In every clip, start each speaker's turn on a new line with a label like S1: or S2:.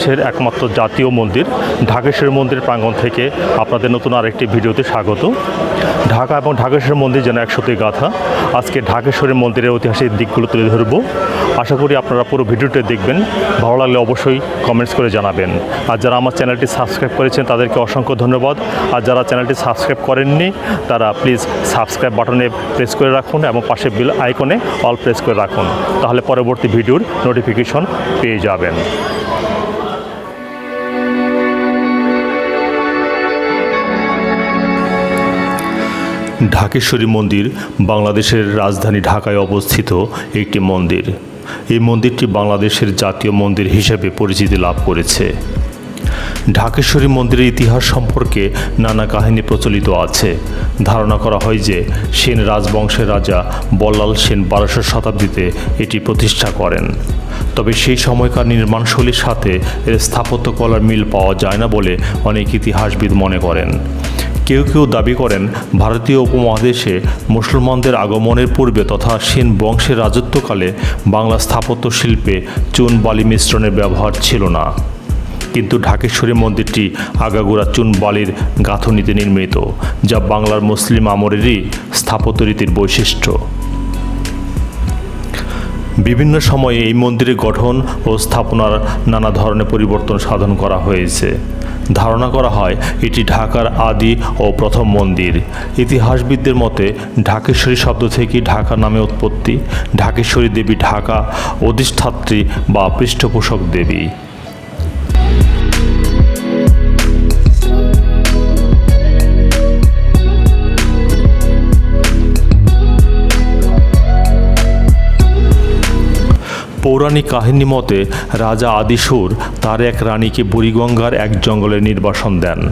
S1: বাংলাদেশের একমাত্র জাতীয় মন্দির, ঢাকেশ্বরী মন্দির প্রাঙ্গণ থেকে আপনাদের নতুন আরেকটি ভিডিওতে স্বাগত। ঢাকা এবং ঢাকেশ্বরী মন্দির যেন একসত্যি গাথা, আজকে ঢাকেশ্বরী মন্দিরের ঐতিহাসিক দিকগুলো তুলে ধরবো। আশা করি আপনারা পুরো ভিডিওটি দেখবেন, ভালো লাগলে অবশ্যই কমেন্টস করে জানাবেন। আর যারা আমার চ্যানেলটি সাবস্ক্রাইব করেছেন, তাদেরকে অসংখ্য ধন্যবাদ। আর যারা চ্যানেলটি সাবস্ক্রাইব করেননি, তারা প্লিজ সাবস্ক্রাইব বাটনে প্রেস করে রাখুন এবং পাশে বিল আইকনে অল প্রেস করে রাখুন। তাহলে পরবর্তী ভিডিওর নোটিফিকেশন পেয়ে যাবেন। ঢাকেশ্বরী মন্দির বাংলাদেশের রাজধানী ঢাকায় অবস্থিত একটি মন্দির। এই মন্দিরটি বাংলাদেশের জাতীয় মন্দির হিসেবে পরিচিতি লাভ করেছে। ঢাকেশ্বরী মন্দিরের ইতিহাস সম্পর্কে নানা কাহিনী প্রচলিত আছে। ধারণা করা হয় যে সেন রাজবংশের রাজা বল্লাল সেন বারোশো শতাব্দীতে এটি প্রতিষ্ঠা করেন। তবে সেই সময়কার নির্মাণশৈলীর সাথে এর স্থাপত্যকলার মিল পাওয়া যায় না বলে অনেক ইতিহাসবিদ মনে করেন। কেউ কেউ দাবি করেন, ভারতীয় উপমহাদেশে মুসলমানদের আগমনের পূর্বে তথা সেন বংশের রাজত্বকালে বাংলা স্থাপত্য শিল্পে চুন বালি মিশ্রণের ব্যবহার ছিল না। কিন্তু ঢাকেশ্বরী মন্দিরটি আগাগোড়া চুন বালির গাঁথনিতে নির্মিত, যা বাংলার মুসলিম আমরেরই স্থাপত্য রীতির বৈশিষ্ট্য। বিভিন্ন সময়ে এই মন্দিরের গঠন ও স্থাপনার নানা ধরনের পরিবর্তন সাধন করা হয়েছে। ধারণা করা হয়, এটি ঢাকার আদি ও প্রথম মন্দির। ইতিহাসবিদদের মতে, ঢাকেশ্বরী শব্দ থেকে ঢাকা নামে উৎপত্তি। ঢাকেশ্বরী দেবী ঢাকা অধিষ্ঠাত্রী বা পৃষ্ঠপোষক দেবী। পৌরাণিক কাহিনী মতে, রাজা আদিসুর তার এক রানীকে বুড়িগঙ্গার এক জঙ্গলে নির্বাসন দেন।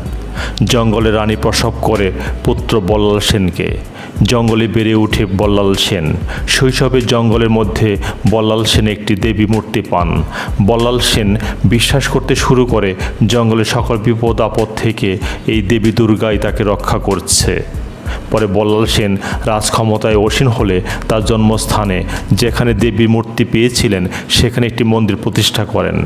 S1: জঙ্গলে রানী প্রসব করে পুত্র বল্লাল সেনকে। জঙ্গলে বেড়ে উঠে বল্লাল সেন। শৈশবে জঙ্গলের মধ্যে বল্লাল সেন একটি দেবী মূর্তি পান। বল্লাল সেন বিশ্বাস করতে শুরু করে জঙ্গলে সকল বিপদ আপদ থেকে এই দেবী দুর্গাই তাকে রক্ষা করছে। পরে বল্লাল সেন রাজক্ষমতায় অসীন হলে তার জন্মস্থানে, যেখানে দেবীর মূর্তি পেয়েছিলেন, সেখানে একটি মন্দির প্রতিষ্ঠা করেন।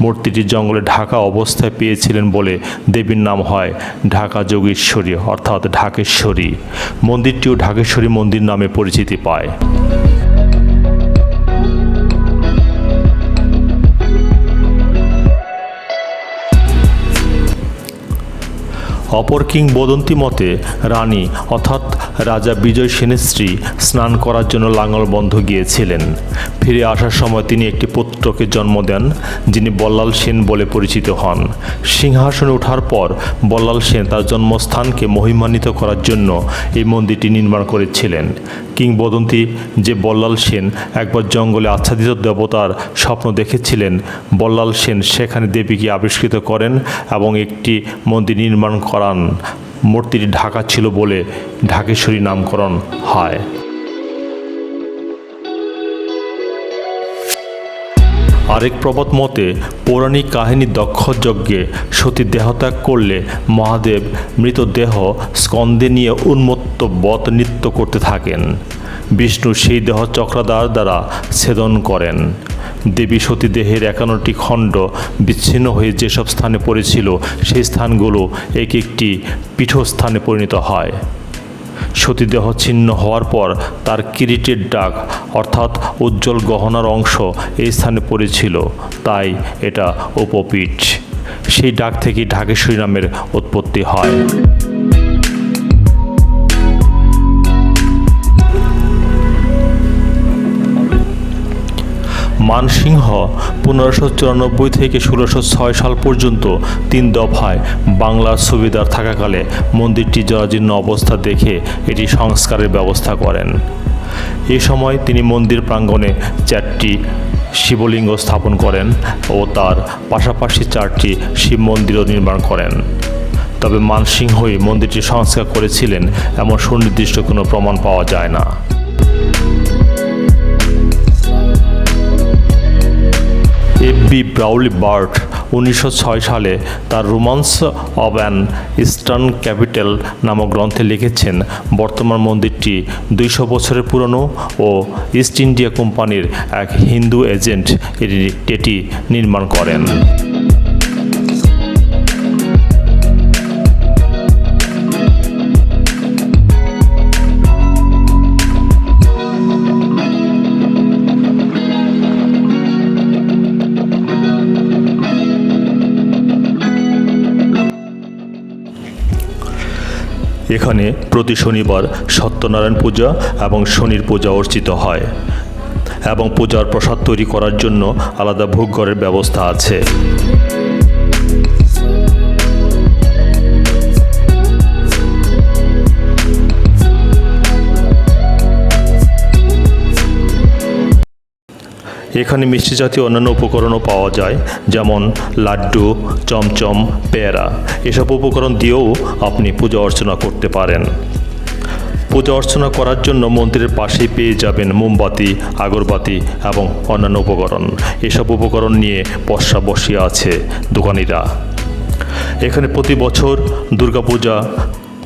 S1: মূর্তিটি জঙ্গলে ঢাকা অবস্থায় পেয়েছিলেন বলে দেবীর নাম হয় ঢাকা যোগেশ্বরী, অর্থাৎ ঢাকেশ্বরী। মন্দিরটিও ঢাকেশ্বরী মন্দির নামে পরিচিতি পায়। অপর কিংবদন্তি মতে, রানী, অর্থাৎ রাজা বিজয় সেনের স্ত্রী, স্নান করার জন্য লাঙল লাঙ্গলবন্ধ গিয়েছিলেন। ফিরে আসার সময় তিনি একটি পুত্রকে জন্ম দেন, যিনি বল্লাল সেন বলে পরিচিত হন। সিংহাসনে ওঠার পর বল্লাল সেন তার জন্মস্থানকে মহিমান্বিত করার জন্য এই মন্দিরটি নির্মাণ করেছিলেন। কিংবদন্তি যে বল্লাল সেন একবার জঙ্গলে আচ্ছাদিত দেবতার স্বপ্ন দেখেছিলেন, বল্লাল সেন সেখানে দেবীকে আবিষ্কৃত করেন এবং একটি মন্দির নির্মাণ করান মূর্তিটি ঢাকা ছিল বলে ঢাকেশ্বরী নামকরণ হয়। আরেক প্রবাদ মতে, পৌরাণিক কাহিনী দক্ষ যজ্ঞে সতী দেহত্যাগ করলে মহাদেব মৃতদেহ স্কন্দে নিয়ে উন্মত্ত বত নৃত্য করতে থাকেন। বিষ্ণু সেই দেহ চক্রাদার দ্বারা ছেদন করেন। দেবী সতী দেহের একান্নটি খণ্ড বিচ্ছিন্ন হয়ে যেসব স্থানে পড়েছিল, সেই স্থানগুলো এক একটি পীঠস্থানে পরিণত হয়। সতীদেহ ছিন্ন হওয়ার পর তার কিরিটের ডাক, অর্থাৎ উজ্জ্বল গহনার অংশ, এই স্থানে পড়েছিল। তাই এটা উপপীঠ। সেই ডাক থেকেই ঢাকেশ্বরী নামের উৎপত্তি হয়। মানসিংহ পনেরোশো চুরানব্বই থেকে ষোলোশো ছয় সাল পর্যন্ত তিন দফায় বাংলার সুবিধার থাকাকালে মন্দিরটি জরাজীর্ণ অবস্থা দেখে এটি সংস্কারের ব্যবস্থা করেন। এ সময় তিনি মন্দির প্রাঙ্গণে চারটি শিবলিঙ্গ স্থাপন করেন ও তার পাশাপাশি চারটি শিব মন্দিরও নির্মাণ করেন। তবে মানসিংহই মন্দিরটি সংস্কার করেছিলেন এমন সুনির্দিষ্ট কোনো প্রমাণ পাওয়া যায় না। এফ বি ব্রাউলি বার্ট উনিশশো সালে তার Romance of an Eastern Capital নামক গ্রন্থে লিখেছেন। বর্তমান মন্দিরটি দুইশো বছরের পুরনো ও ইস্ট ইন্ডিয়া কোম্পানির এক হিন্দু এজেন্ট এটি নির্মাণ করেন। এখানে প্রতি শনিবার সত্যনারায়ণ পূজা এবং শনির পূজা অর্চিত হয় এবং পূজার প্রসাদ তৈরি করার জন্য আলাদা ভোগঘরের ব্যবস্থা আছে। এখানে মিষ্টি জাতীয় অন্যান্য উপকরণও পাওয়া যায়, যেমন লাড্ডু, চমচম, পেয়ারা। এসব উপকরণ দিয়েও আপনি পূজা অর্চনা করতে পারেন। পূজা অর্চনা করার জন্য মন্দিরের পাশেই পেয়ে যাবেন মোমবাতি, আগরবাতি এবং অন্যান্য উপকরণ। এসব উপকরণ নিয়ে পশ্চা বসিয়ে আছে দোকানিরা। এখানে প্রতি বছর দুর্গাপূজা,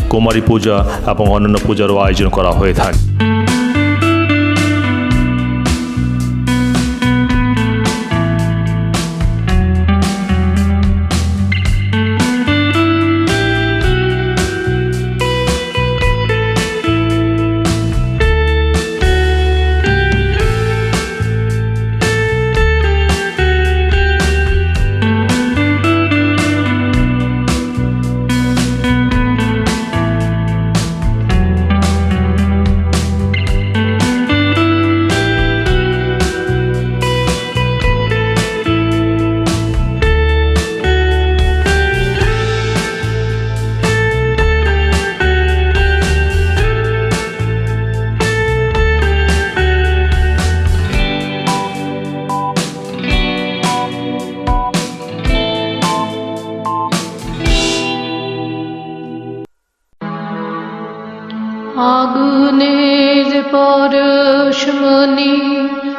S1: কুমারী পূজা এবং অন্যান্য পূজারও আয়োজন করা হয়ে থাকে।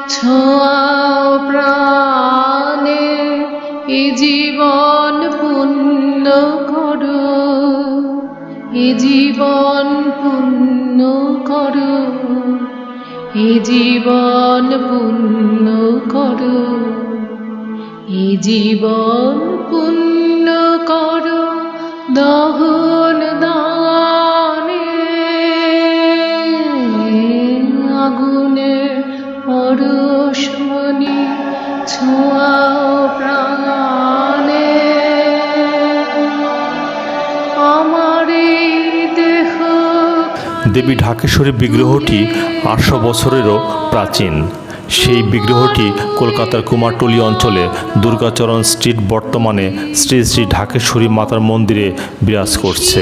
S2: ছোঁয়াও প্রাণে এ জীবন পুণ্য করো। এ জীবন পুণ্য করো। এ জীবন পুণ্য করো। এ জীবন পুণ্য করো। দহন
S1: দেবী ঢাকেশ্বরী বিগ্রহটি আটশো বছরেরও প্রাচীন। সেই বিগ্রহটি কলকাতার কুমারটুলি অঞ্চলে দুর্গাচরণ স্ট্রিট বর্তমানে শ্রী শ্রী ঢাকেশ্বরী মাতার মন্দিরে বিরাজ করছে।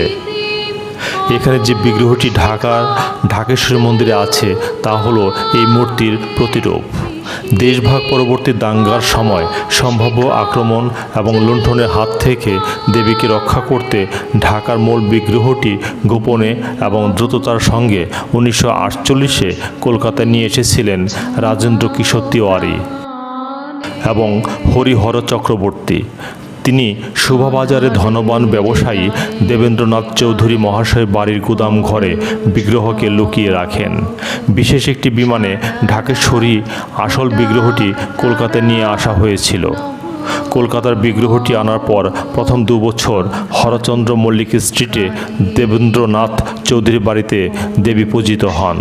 S1: এখানে যে বিগ্রহটি ঢাকার ঢাকেশ্বরী মন্দিরে আছে, তা হলো এই মূর্তির প্রতিরূপ। দেশভাগ পরবর্তী দাঙ্গার সময় সম্ভাব্য আক্রমণ এবং লুণ্ঠনের হাত থেকে দেবীকে রক্ষা করতে ঢাকার মূল বিগ্রহটি গোপনে এবং দ্রুততার সঙ্গে উনিশশো আটচল্লিশে কলকাতায় নিয়ে এসেছিলেন রাজেন্দ্র কিশোর তিওয়ারি এবং হরিহর চক্রবর্তী। তিনি শোভাবাজারে ধনবান ব্যবসায়ী দেবেন্দ্রনাথ চৌধুরী মহাশয় বাড়ির গুদাম ঘরে বিগ্রহকে লুকিয়ে রাখেন। বিশেষ একটি বিমানে ঢাকেশ্বরী আসল বিগ্রহটি কলকাতায় নিয়ে আসা হয়েছিল। কলকাতার বিগ্রহটি আনার পর প্রথম দু বছর হরচন্দ্র মল্লিক স্ট্রিটে দেবেন্দ্রনাথ চৌধুরী বাড়িতে দেবী পূজিত হন।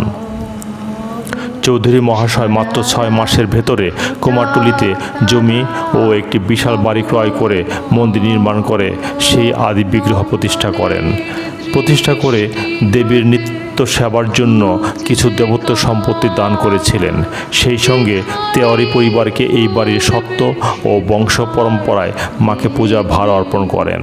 S1: চৌধুরী মহাশয় মাত্র ছয় মাসের ভেতরে কুমারটুলিতে জমি ও একটি বিশাল বাড়ি ক্রয় করে মন্দির নির্মাণ করে সেই আদি বিগ্রহ প্রতিষ্ঠা করেন। প্রতিষ্ঠা করে দেবীর নিত্য সেবার জন্য কিছু দেবত্ব সম্পত্তি দান করেছিলেন। সেই সঙ্গে তেওয়ারি পরিবারকে এই বাড়ির সত্য ও বংশ পরম্পরায় মাকে পূজা, ভার অর্পণ করেন।